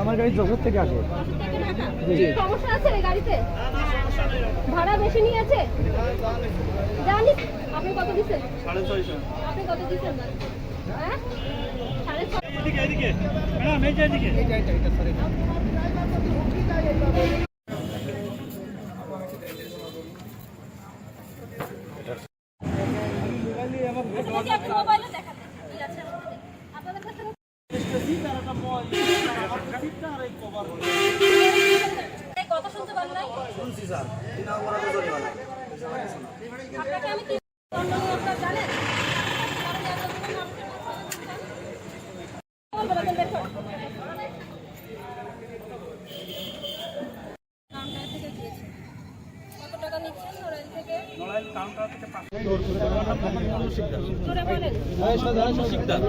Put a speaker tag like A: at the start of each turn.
A: আমার গাড়ি জগৎ থেকে
B: আসে।
A: সমস্যা আছে গাড়িতে ভাড়া বেশি নিয়েছে জানি আপনি কত দিচ্ছেন? আপনি কত দিচ্ছেন? হ্যাঁ? কথা শুনতে পান নাই
C: শুনছি স্যার তিন অপরাধ জরিমানা
A: আপনাকে আমি কি জানেন বলবেন আপনি বের করুন। কাউন্টার থেকে দিয়েছে। কত টাকা নিচ্ছেন নড়াইল থেকে।
D: নড়াইল কাউন্টার থেকে পাঁচশো
A: বলেন।
D: শিকদার